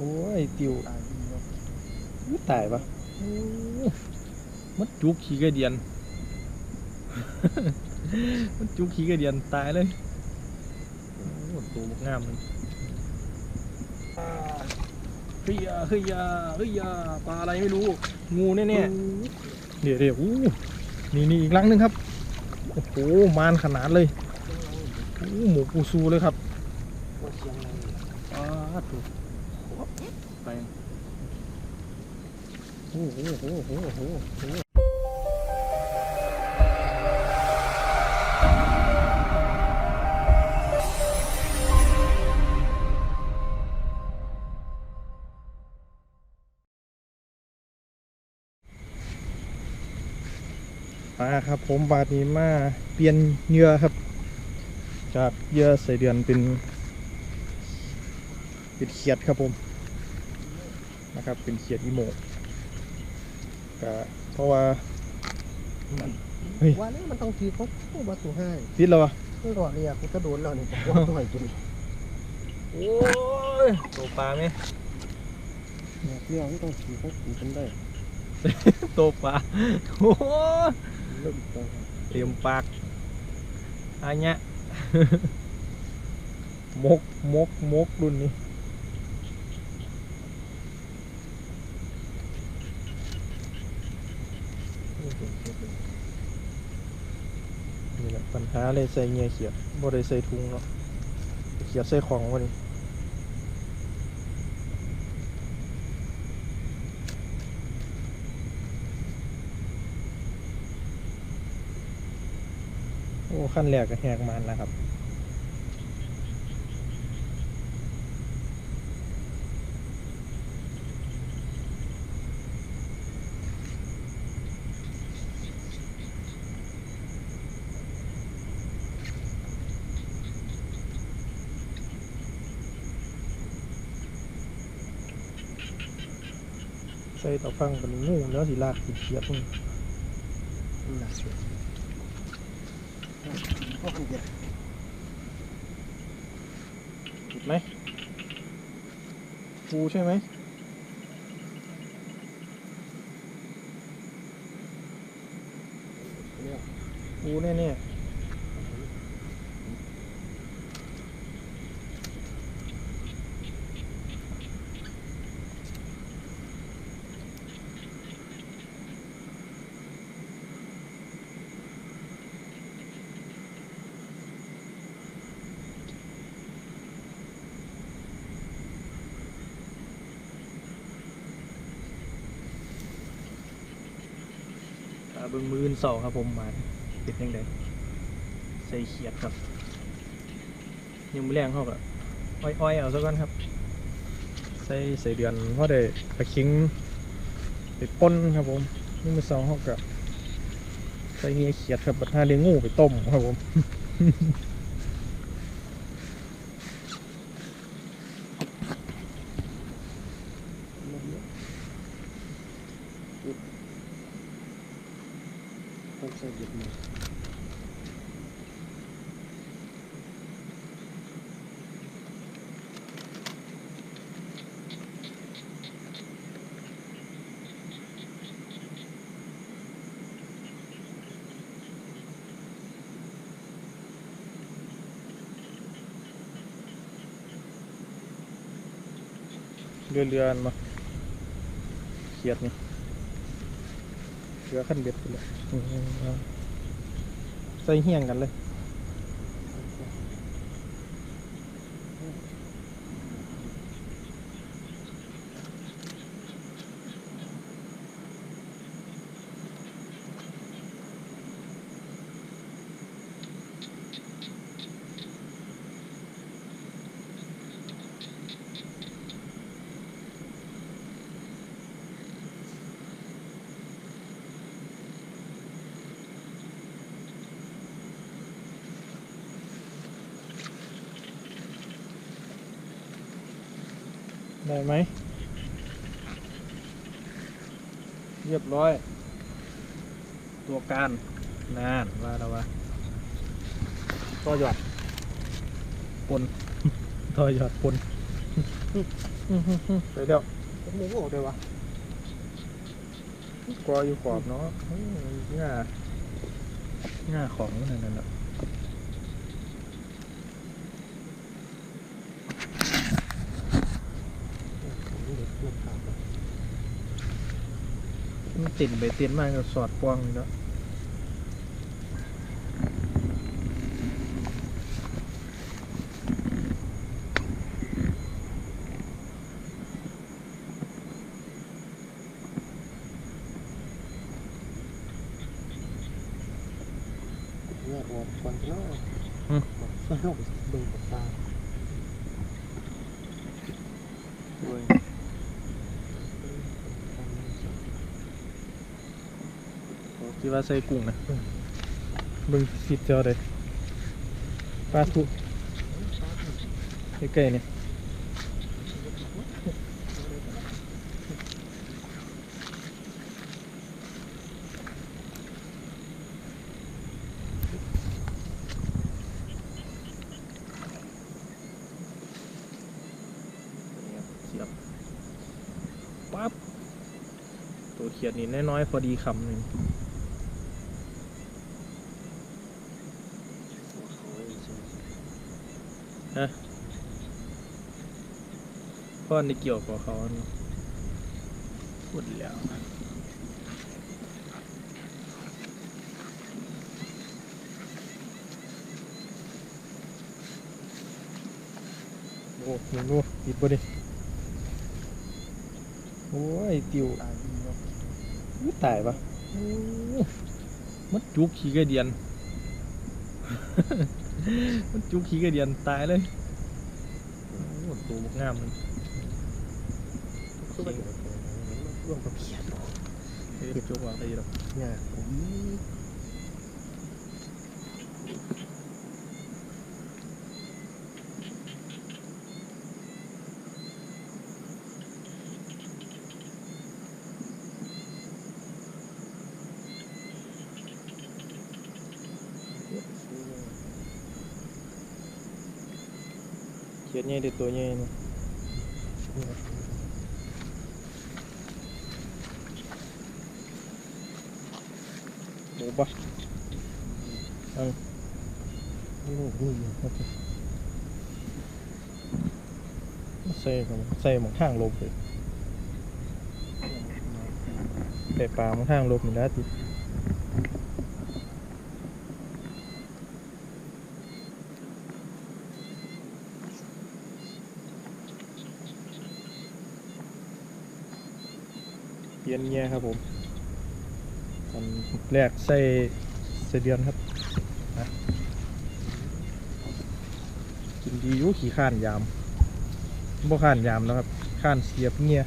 โอ้ยติวตายดีเนาะอุ๊ยตายปะโอ้มันจุกขี้กระเดียน มันจุกขี้กระเดียนตายเลยโอ้ตัวบกงามมันเฮ้ยยาเฮ้ยยาเฮ้ยยาปลาอะไรไม่รู้ งูแน่ๆเดี๋ยวเดี๋ยวอู้นี่นี่อีกลังหนึงครับ โอ้โหมานขนาดเลยโอ้หมูปูซูเลยครับว่าเชียงรายเนี่ยอ้าถูก ไปโอ้โหโอ้โหโอ้โหโอ้โหมาครับผมบาดนี้มาเปลี่ยนเยื่อครับ จากเยื่อใส่เดือนเป็นเป็นเขียดครับผม นะครับ เป็นเขียดอีโมกก็เพราะว่าเฮ้ยว่าแล้วมันต้องทีเขาโอ้มาตัวให้ติดแล้ววะไม่รอเรียกก็โดนแล้วนี่ผมว่าตัวให้จนโอ้ยตัวปลาไหมเนี่ยเรื่องที่ต้องทีเขาทีกันได้ตัวปลาโอ้ยเริ่มตัวเตรียมปากอันเนี้ยมกมกมกรุ่นนี้ นี่แหละปัญหาเลยใส่เงียเขียดบ่ได้ใส่ถุงเนาะเขียดใส่ของวะนี่โอ้ขั้นแรกก็แหกมันนะครับ ส่ต่อฟังเป็นงูแล้วสิลากติดเขียดมึงหนักสุดก็ขันเดียวติดไหมปูใช่ไหมเนี่ยปูแน่ๆ เบิ้งมืออื่นสองครับผมมาติดยังไงใส่เขียดครับ ยังไม่แรงเขาก็อ้อยๆเอาซะก่อนครับ ใส่ใส่เดือนเพราะได้ปคิงไปป้นครับผมนี่มือสองเขากับใส่เงี้ยเขียดครับบัดห้าเลี้ยงงูไปต้มครับผม เรือเรือนมาเขียดนี่เรือขั้นเบ็ดไปเลยใส่เฮี้ยงกันเลย ได้ไหม เรียบร้อย ตัวการนานว่าแล้วว่าต่อหยอดปนต่อหยอดปนอื้อหือหือไปแล้วผมโมโหเลยวะกออยู่ขอบเนาะอื้อง่าง่าของนั่นนั่นแหละ เด็กเล่นขาด ตินไปเตี้ยนมากก็สอดปวงเลยเนาะ เนี่ยออกก่อนเนาะฟังเอาเบิ่งกับตา คิดว่าใส่กุ้งนะเบิ่งสิบเจ้าเลยปลาทุใกล้ๆเนี่ยเสียบปั๊บตัวเขียดนี่น้อยๆพอดีคำหนึ่ง ก้อนในเกี่ยวกับเขาเนาะพูดแล้วโอ้ยงดูปิดบ่ดิโอ้ยติวตายดีเนาะอุ๊ยตายปะโอ้มันจุกขี้กระเดียน มันจุกขี้กระเดียนตายเลยโอ้ตัวบกงามมันคือมันร่วมกับเพียรเฮ้ยจุกวางไปหรอกเนี่ยผม เขียดใหญ่เด็ดตัวใหญ่เนาะหมูปะลูกนี่อยู่ใส่กับใส่หมองทางลบเลยใส่ปลาหมองทาง ลบนี่ได้ติเปลี่ยนเงี้ยครับผมตอนแรกใส่ใส่เดือนครับกินดีอยู่ขี่ข้านยามบ่ข้านยามแล้วครับข้านเสียบเงี้ย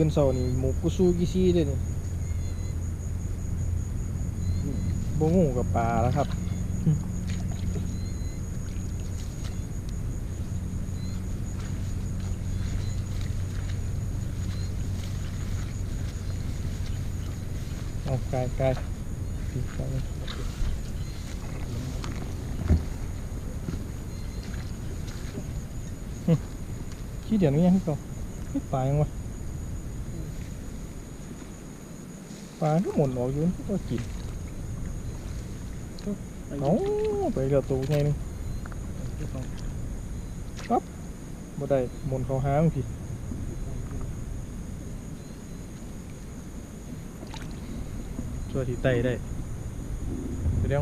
มืออื่นเสาร์นี่หมูกุซูกิซีเลยนี่บงูกับปลาแล้วครับเอาไกลไกลปีกไกลหึขี้เดียวนี้ยังให้ก่อไม่ปลายังวะ ปลาก็หมุนออกอยู่นี่ก็กินเอาไปเรือตัวไงนึงปั๊บบ่ได้หมุนเขาหางพี่ช่วยที่ไตได้แสด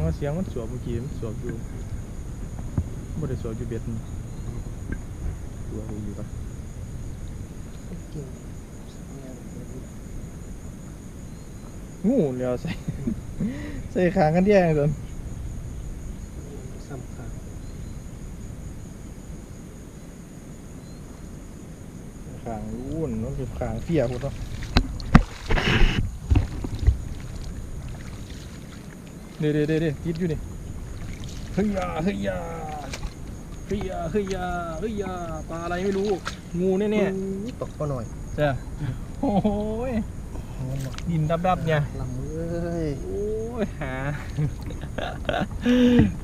งว่าเสียงมันสวมเมื่อกี้มันสวมอยู่บ่ได้สวมอยู่เบ็ดนี่ตัวอยู่ปะเก่งงูเลียวใส่ใส่ขางกันแย่งจนซ้ำขาดขางรุ่นนั่นคือขางเฟียพุ่นเนาะเด้เด้เด้เด้ติดอยู่นี่เฮ้ยยาเฮ้ยยาเฮ้ยยาเฮ้ยยาเฮ้ยยาปลาอะไรไม่รู้ งูแน่นี่ตกก็หน่อยๆจ้ะโอ้ย ดินดับๆเนี่ยลำเอ้ยโอ้ยหา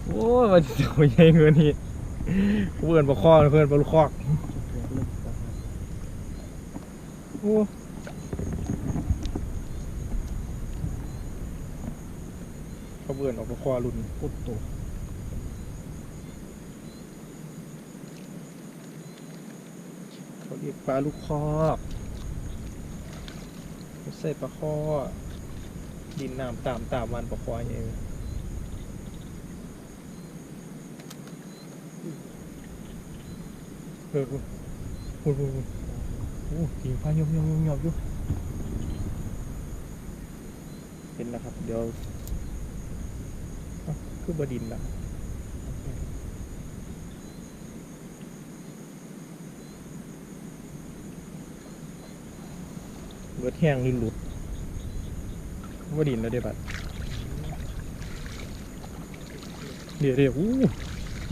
โอ้ยมันตัวใหญ่เงินนี่เพื่อนปลาคอเพื่อนปลาลูกคอกโอ้เขาเพื่อนออกปลาคอรุ่นพุดโตเขาเรียกปลาลูกคอกไม่ใส่ปลาคอดินน้ำตามตามวันปลาควายเองเออคุณคุณคุณโอ้กิ่งพายมยมยมยมอยู่เห็นแล้วครับ เดี๋ยวคือบดินละ บิดแห้งลื่นหลุดบดินแล้วเดี๋ยวบัดเดี๋ยวเดี๋ยวอู้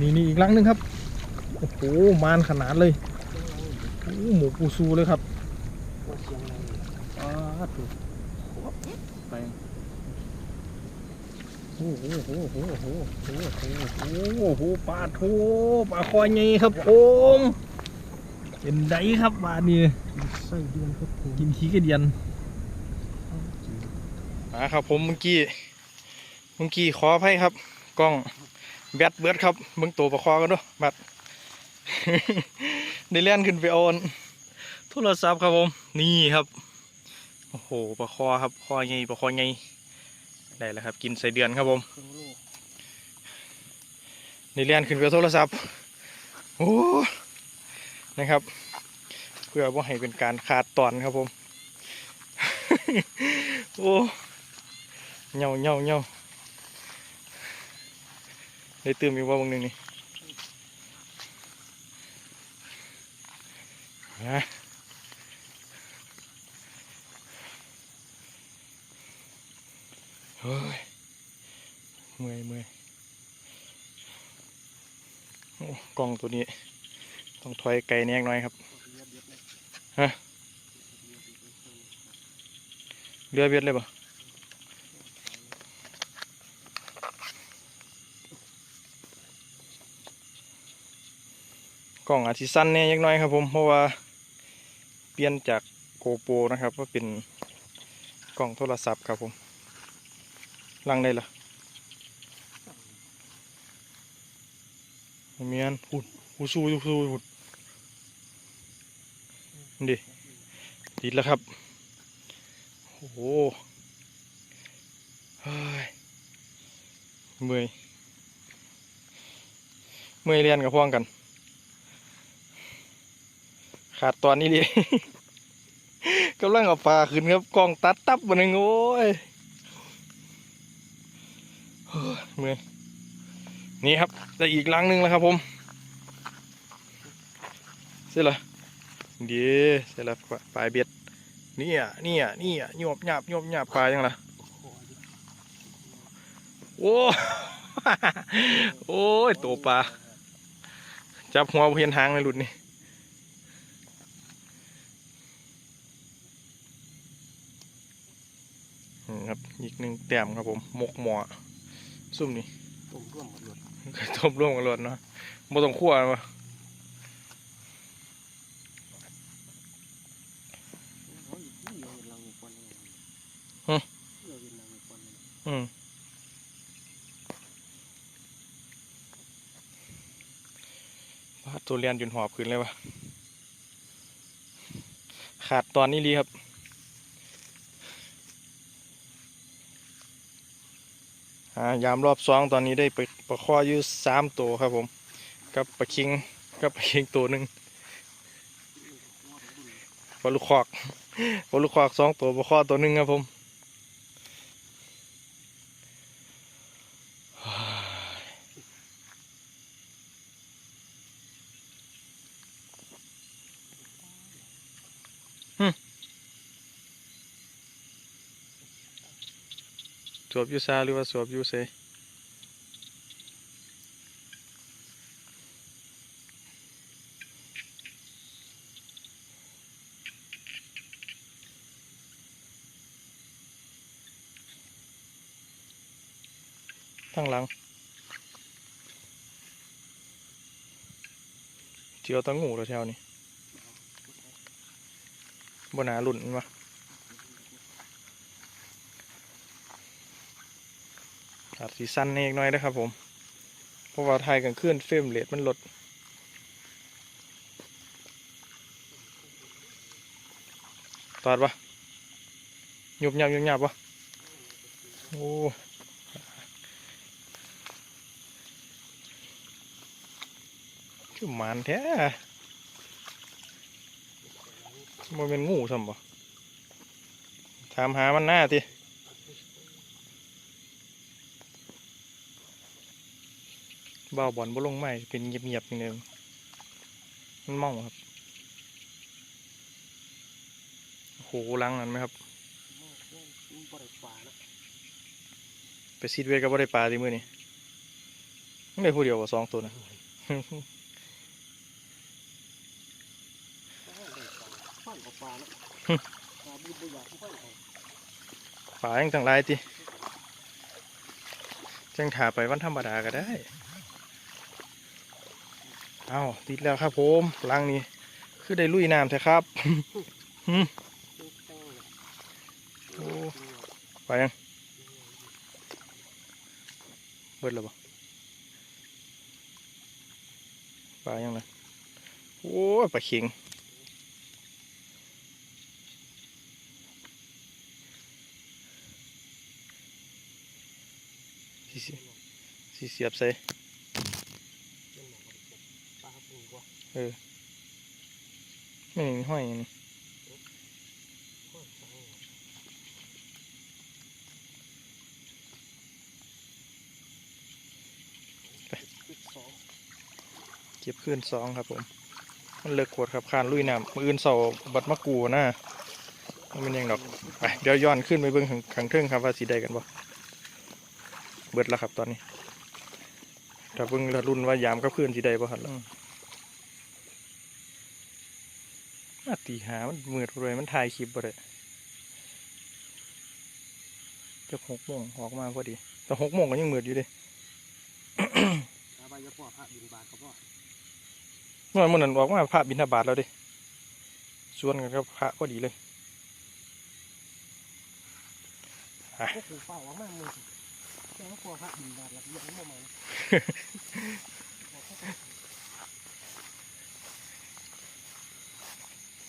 นี่นี่อีกลังหนึงครับ โอ้โหมานขนาดเลยอู้หมูปูซูเลยครับไปโอ้โหโอ้โหโอ้โหโอ้โหโอ้โหโอ้โหปลาทูปลาคอยไงครับผม เป็นไดครับบาดนี้ไส้เดือนครับผมกินขี้กระเดียนมาครับผมเมื่อกี้เมื่อกี้ขออภัยครับ กล้องแบตเบิดครับเบิ่งตัวปลาคอกันเด้วยบัดได้เล่นขึ้นไปโอนโทรศัพท์ครับผมนี่ครับโอ้โหปลาคอครับคอไงปลาคอไงได้แล้วครับ กินใส่เดือนครับผมเครื่องโลกได้เล่นขึ้นไปโทรศัพท์โอ้ นะครับ เพื่อว่าให้เป็นการขาดตอนครับผม โอ้เงาเงาเงาได้ตื่มอีกว่าบางหนึ่งนี่นะเฮ้ยเมื่อยเมื่อยโอ้กล้องตัวนี้ ต้องถอยไกลแน่หน่อยครับฮะเรือเบียดเลยปะกล่องอาจสิสั้นเนี่ยยังน้อยครับผมเพราะว่าเปลี่ยนจากโกโปรนะครับว่าเป็นกล่องโทรศัพท์ครับผมลังได้ละเมียนหุดหูสู้หูสู้หุดนี่ ดิติดแล้วครับ โอ้โหเฮ้ยเมื่อยเมื่อยเรียนกับพ่องกัน ขาดตอนนี้เลยกำลังเอาปลาขึ้นครับกองตัดตับมาหนึ่งโอ้ยเฮ้ยเมื่อยนี่ครับได้อีกลังหนึ่งแล้วครับผมเสร็จแล้ว ดี๋ยวเสร็จแล้วปลายเบ็ดเนี่ยเนี่ยเนี่ยหยบหยาบหยบหยาบปลายังล่ะโอ้โอ้ยตัวปลาจับหัวบ่เห็นหางเลยหลุดนี่อืมครับอีกหนึ่งแต้มครับผมหมกหมอซุ่มนี่ต้มร่วมหมดเลยต้มร่วมกันหลดเนาะบ่ต้องคั่วมา โอ้ยเดี๋ยวเห็นรังมีควันเลยเดี๋ยวเห็นรังมีควันเลย อืมว่าตัวเรียนจนหอบขึ้นเลยวะขาดตอนนี้ลีครับอายามรอบสองตอนนี้ได้ไปประคออยู่สามตัวครับผม กับปลาคิงกับปลาคิงตัวหนึ่งปลาลูกคอกปลาลูกคอกสองตัวปลาคอตัวหนึ่งครับผม สวบอยู่ซาหรือว่าสวบอยู่เซทั้งหลังเจียวตั้งหูแล้วแถวนี้บนหาหลุ่นมา อาจสีสั้นเอกหน่อยนะครับผม เพราะว่าไทยกันเคลื่อนเฟรมเรทมันลดตอดปะหยุบหยับหยุบหยับปะโอ้คือมานแท้มันเป็นงูซ้ำปะถามหามันหน้าที เบาบอลบ่ลงไม่เป็นเงียบๆอย่างเดิมมันเมาครับโหล้างนั่นไหมครับ ไปซีดเวทก็บ่ได้ปลาดิมือนี่ได้ผู้เดียวว่าสองตัวนะปลาอยากฟันเขาปลายังต่างหลายติจังถ่าไปวันธรรมดาก็ได้ เอาติดแล้วครับผมลังนี้ คือได้ลุยน้ำแท้ครับโอ้ไปยังเบิดแล้วบ่ปลายังไงโอ้ยปลาเข็งสิสิสิเสียบใส่ ปลาปู บ่ไม่มีห้อยอันนี้ติดสองเก็บขึ้นสองครับผม มันเลิกขวดครับคานลุยน้ำมืออื่นเสาบัดมะกรูน้ามันยังดอกไปเดี๋ยวย้อนขึ้นไปเบิ่งข้างข้างเทิงครับว่าสีใดกันบ่เบิดแล้วครับตอนนี้ถ้าเบิ่งรุ่นว่ายามกับขึ้นสีใดบ่ครับแล้วมา ตีหามันมืดเลยมันถ่ายคลิปบ่ได้จะหกโมงออกมาพอดี แต่หกโมงก็ยังมืดอยู่เดิปลาใบยาพ่อพระบินบาทครับพ่อเมื่อมันนั้นออกมาพระบิณฑบาตแล้วเดิชวนกันกับพระพอดีเลยก็คือเฝ้าว่ามามือแค่พ่อพระบินบาทแล้วยังบ่มา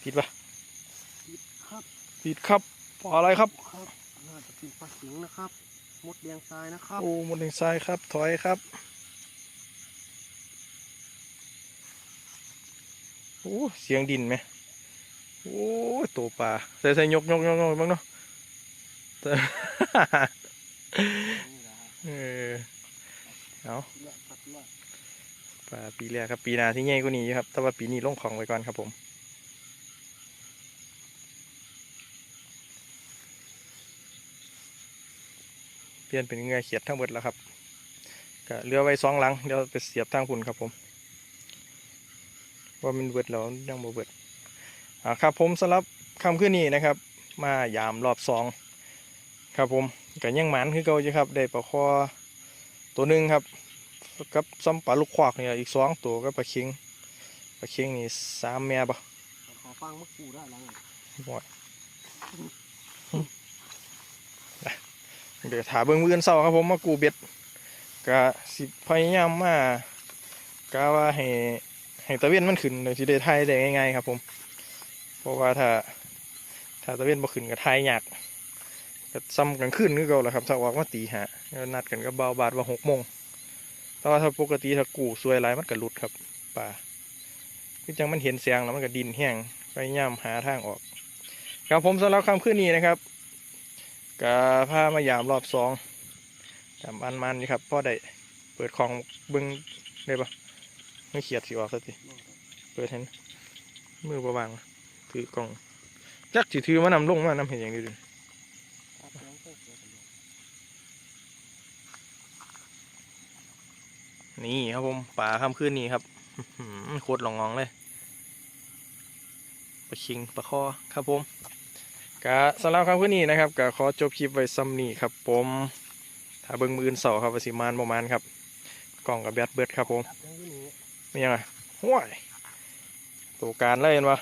ผิดปะครับผิดครับปลาอะไรครับครับน่าจะเป็นปลาสิงนะครับมดแดงทรายนะครับโอ้หมดหนึ่งทรายครับ ถอยครับโอ้เสียงดินไหมโอ้ยตัวปลาใส่ใส่ยกยกยกยกบ้างเนาะแต่นี่แหละฮะเออเอาเลือดสัตว์เลือดปลาปีแรกครับปีหน้าที่ใหญ่กว่านี้อยู่ครับ แต่ว่าปีนี้ลงของไว้ก่อนครับผม ลี่ยนเป็นเงยเขียดทั้งหมดแล้วครับก็เหลือไว้สองหลังเดี๋ยวไปเสียบทางพุ่นครับผม ว่ามันเบิดแล้วยังบ่เบิดอ่าครับผมสำหรับคำขึ้นนี้นะครับ มายามรอบสองครับผมก็ยังหมันคือเก่าอยู่ครับ ได้ปลาคอตัวหนึ่งครับกับซ้ำปลาลูกควักเนี่ยอีกสองตัวก็ปลาเค็งปลาเค็งนี่สามแม่ปะขอฟังมะกรูดได้แล้วไงหมด เดี๋ยวถาเบิ้งมืออนเศร้าครับผมมากูเบ็ดก็สิพยายามมากะว่าให้ให้ตะเวนมันขึ้นเดี๋ยวสิได้ทายได้ง่ายๆครับ ผม เพราะว่าถ้าถ้าตะเวนบ่ขึ้นก็ทายยากก็ซ้ำกันขึ้นคือเก่าแหละครับถ้าออกมาตีหาแล้วนัดกันก็เบาบาดว่าหกโมงแต่ว่าถ้าปกติถ้ากูสวยหลายมันก็หลุดครับป่าคือจังมันเห็นเสียงแล้วมันก็ดินแห้งพยายามหาทางออกครับผมสำหรับคำขึ้นนี้นะครับ ก็พามายามรอบสองจำมันมันนี่ครับพ่อได้เปิดของเบิ้งได้ปะไม่เขียดสิออกสักทีเปิดเห็น มือประวางถือกล่องจักสิถือมานำลงมานำเห็นอย่างนี้ดูครับน้องเพื่อนเสือกันเลยนี่ครับผมป่าคำขึ้นนี้ครับโคตรหลงงองเลยปลาคิงปลาคอครับผม กะสำหรับคำขึ้นนี้นะครับก็ขอจบคลิปไว้ซ้ำนี้ครับผมถ้าเบิ้งมืออื่นเสาครับวสิมานประมาณครับกล่องกับแบตเบิดครับผมตัดยังอยู่นี่ไม่ยังไงห้วยตัวการเลยเห็นปะ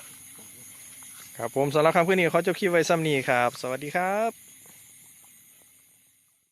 ครับผมสำหรับคำคืนนี้ขอจบคลิปไว้ซ้ำนี้ครับ สวัสดีครับ